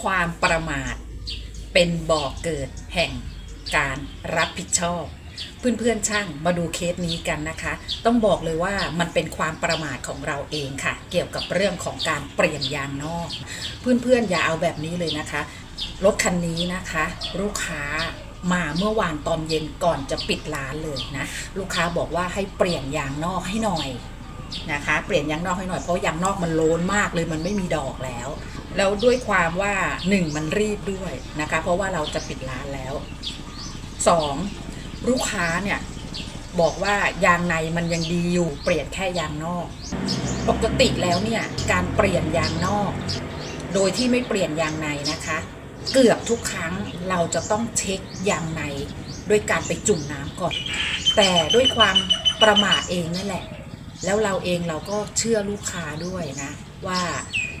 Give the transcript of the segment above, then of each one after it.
ความประมาท เป็นบ่อกเกิดแห่งการรับผิดชอบ เพื่อนๆช่างมาดูเคสนี้กันนะคะ ต้องบอกเลยว่ามันเป็นความประมาทของเราเองค่ะ เกี่ยวกับเรื่องของการเปลี่ยนยางนอก เพื่อนๆอย่าเอาแบบนี้เลยนะคะรถคันนี้นะคะ ลูกค้ามาเมื่อวานตอนเย็นก่อนจะปิดร้านเลยนะ ลูกค้าบอกว่าให้เปลี่ยนยางนอกให้หน่อยนะคะ เปลี่ยนยางนอกให้หน่อยเพราะยางนอกมันโลนมากเลยมันไม่มีดอกแล้ว แล้วด้วยความว่าหนึ่งมันรีบด้วยนะคะ เพราะว่าเราจะปิดร้านแล้วสองลูกค้าเนี่ย บอกว่ายางในมันยังดีอยู่ เปลี่ยนแค่ยางนอก ปกติแล้วเนี่ยการเปลี่ยนยางนอก โดยที่ไม่เปลี่ยนยางในนะคะ เกือบทุกครั้งเราจะต้องเช็คยางในด้วยการไปจุ่มน้ำก่อน แต่ด้วยความประมาทเองนั่นแหละ แล้วเราเองเราก็เชื่อลูกค้าด้วยนะ ว่า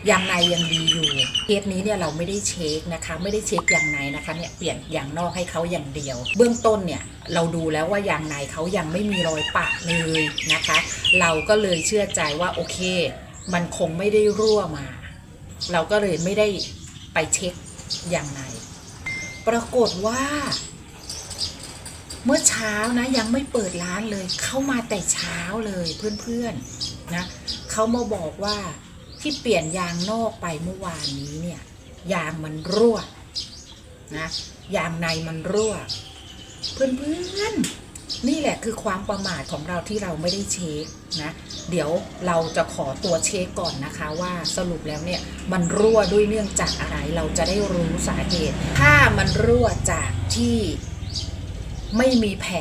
ยางในยังดีอยู่เคสนี้เนี่ยเราไม่ได้เช็คนะคะ ไม่ได้เช็คยางในนะคะเนี่ยเปลี่ยนยางนอกให้เขาอย่างเดียว เบื้องต้นเนี่ยเราดูแล้วว่ายางในเขายังไม่มีรอยปะเลยนะคะ เราก็เลยเชื่อใจว่าโอเค มันคงไม่ได้รั่วมา เราก็เลยไม่ได้ไปเช็คอย่างใน ปรากฏว่าเมื่อเช้านะยังไม่เปิดร้านเลย เข้ามาแต่เช้าเลยเพื่อนๆนะเขามาบอกว่า ที่เปลี่ยนยางนอกไปเมื่อวานนี้เนี่ยยางมันรั่วนะยางในมันรั่ว เพื่อนๆ นี่แหละคือความประมาทของเราที่เราไม่ได้เช็คนะเดี๋ยวเราจะขอตัวเช็คก่อนนะคะว่าสรุปแล้วเนี่ยมันรั่วด้วยเนื่องจากอะไรเราจะได้รู้สาเหตุ ถ้ามันรั่วจากที่ ไม่มีแผล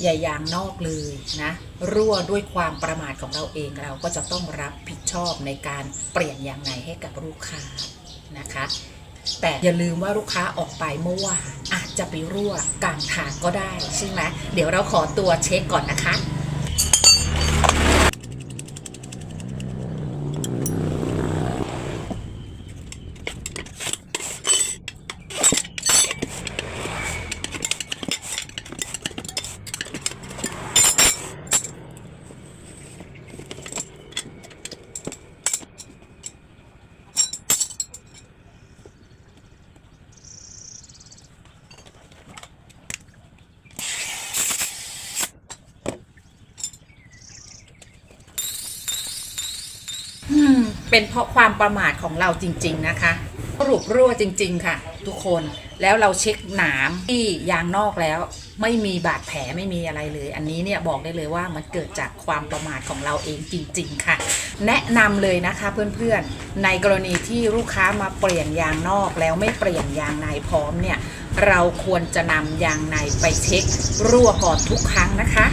ใหญ่ยางนอกเลยนะ รั่วด้วยความประมาทของเราเองเราก็จะต้องรับผิดชอบในการเปลี่ยนยางในให้กับลูกค้านะคะ แต่อย่าลืมว่าลูกค้าออกไปเมื่อวานอาจจะไปรั่วกลางทางก็ได้ใช่ไหมเดี๋ยวเราขอตัวเช็คก่อนนะคะ อืม เป็นเพราะความประมาทของเราจริง ๆ นะคะสรุปรั่วจริง ๆ ค่ะ ทุกคนแล้วเราเช็คหนามที่ยางนอกแล้ว ไม่มีบาดแผลไม่มีอะไรเลย อันนี้เนี่ยบอกได้เลยว่ามันเกิดจากความประมาทของเราเองจริง ๆ ค่ะ แนะนำเลยนะคะเพื่อนๆ ในกรณีที่ลูกค้ามาเปลี่ยนยางนอกแล้วไม่เปลี่ยนยางในพร้อมเนี่ยเราควรจะนำยางในไปเช็ครั่วก่อนทุกครั้งนะคะ